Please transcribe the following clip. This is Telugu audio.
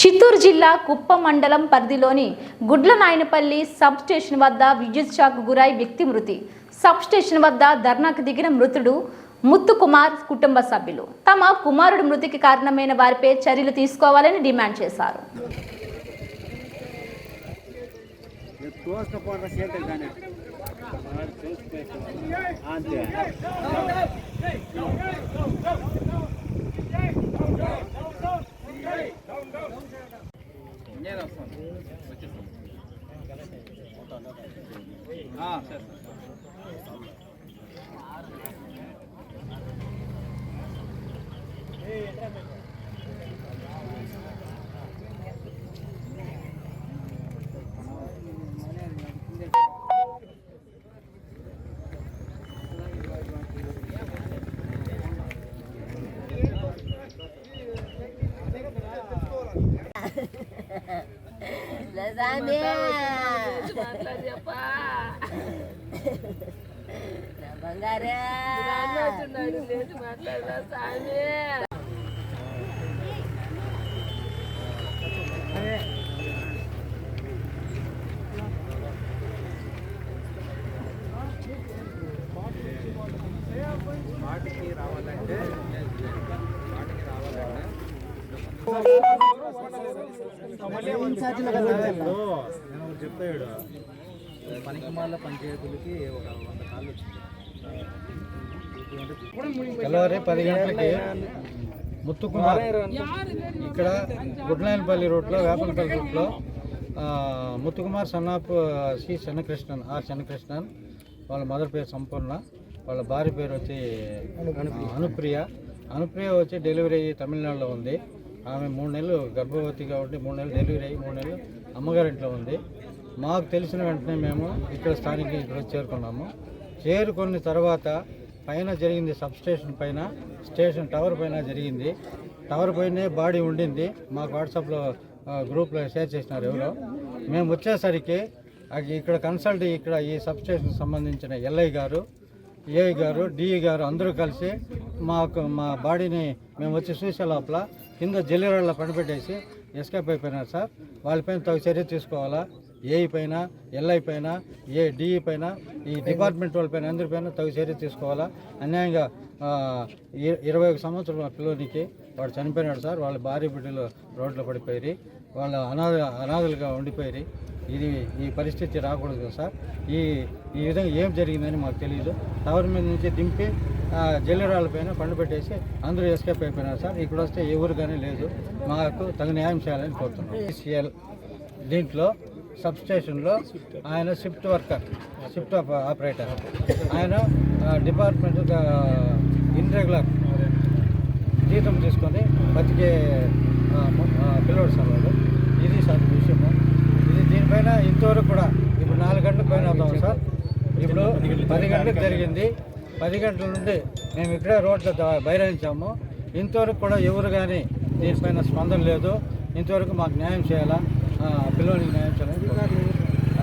చిత్తూరు జిల్లా కుప్ప మండలం పరిధిలోని గుడ్ల నాయనపల్లి సబ్ స్టేషన్ వద్ద విద్యుత్ షాక్ గురై వ్యక్తి మృతి. సబ్ స్టేషన్ వద్ద ధర్నాకు దిగిన మృతుడు ముత్తు కుమార్ కుటుంబ సభ్యులు. తమ కుమారుడు మృతికి కారణమైన వారిపై చర్యలు తీసుకోవాలని డిమాండ్ చేశారు. అంతే Yeah. వాటికి రావాలంటే వాటికి రావాలంటే. చెప్పాడు. పనికిమాల పంచాయతీలకి ఒక వంద కాళ్ళు తెల్లవారి పది గంటలకి ముత్తుకుమార్ ఇక్కడ గుడ్లాయనపల్లి రోడ్లో వేపనపల్లి రోడ్లో ఆ, Muthukumar son of C Chennakrishnan R Chennakrishnan వాళ్ళ మదర్ పేరు సంపూర్ణ వాళ్ళ భార్య పేరు వచ్చి అనుప్రియ. అనుప్రియ వచ్చి డెలివరీ అయ్యి తమిళనాడులో ఉంది. ఆమె మూడు నెలలు గర్భవతిగా కాబట్టి మూడు నెలలు డెలివరీ అయ్యి మూడు నెలలు అమ్మగారింట్లో ఉంది. మాకు తెలిసిన వెంటనే మేము ఇక్కడ స్థానిక ఇక్కడ చేరుకున్నాము. చేరుకున్న తర్వాత పైన జరిగింది సబ్ స్టేషన్ పైన స్టేషన్ టవర్ పైన జరిగింది. టవర్ పైనే బాడీ ఉండింది. మాకు వాట్సాప్లో గ్రూప్లో షేర్ చేసినారు ఎవరో. మేము వచ్చేసరికి ఇక్కడ కన్సల్ట్ ఇక్కడ ఈ సబ్స్టేషన్ సంబంధించిన ఎల్ఐ గారు ఏఐ గారు డిఈ గారు అందరూ కలిసి మాకు మా బాడీని మేము వచ్చి చూసే లోపల కింద జల్లిరాళ్ళ పనిపెట్టేసి ఎస్కేప్ అయిపోయినారు సార్. వాళ్ళపైన తగు చర్య తీసుకోవాలా? ఏఈ పైన ఎల్ఐ పైన ఏ డిఈ పైన ఈ డిపార్ట్మెంట్ వాళ్ళపైన అందరిపైన తగు చర్య తీసుకోవాలా? అన్యాయంగా ఇ- ఇరవై ఒక సంవత్సరం పిల్లోనికి వాడు చనిపోయినాడు సార్. వాళ్ళ భార్య బిడ్డలు రోడ్లో పడిపోయి వాళ్ళ అనాథ అనాథలుగా ఉండిపోయి ఇది ఈ పరిస్థితి రాకూడదు కదా సార్. ఈ ఈ విధంగా ఏం జరిగిందని మాకు తెలియదు. టవర్ మీద నుంచి దింపి జల్లెరాల పైన పండు పెట్టేసి అందరూ ఎస్కేప్ అయిపోయినారు సార్. ఇక్కడ వస్తే ఎవరు కానీ లేదు. మాకు తగు న్యాయం చేయాలని కోరుతున్నాం. సిఎల్ దీంట్లో సబ్ స్టేషన్లో ఆయన షిఫ్ట్ వర్కర్ షిఫ్ట్ ఆపరేటర్. ఆయన డిపార్ట్మెంట్ ఆ, ఇన్రెగ్యులర్ జీతం తీసుకొని బతికే ఆ, మ- ఆ, పిల్లోడు సార్ వాడు ఇది సార్ విషయము ఇది దీనిపైన ఇంతవరకు కూడా ఇప్పుడు నాలుగు గంటల పైన అవుతాం సార్ ఇప్పుడు పది గంటలకు జరిగింది. పది గంటల నుండి మేము ఇక్కడే రోడ్లో ద- ఇంతవరకు కూడా ఎవరు కానీ దీనిపైన స్పందన లేదు. ఇంతవరకు మాకు న్యాయం చేయాలా? పిల్లలకి న్యాయం చేయాలి?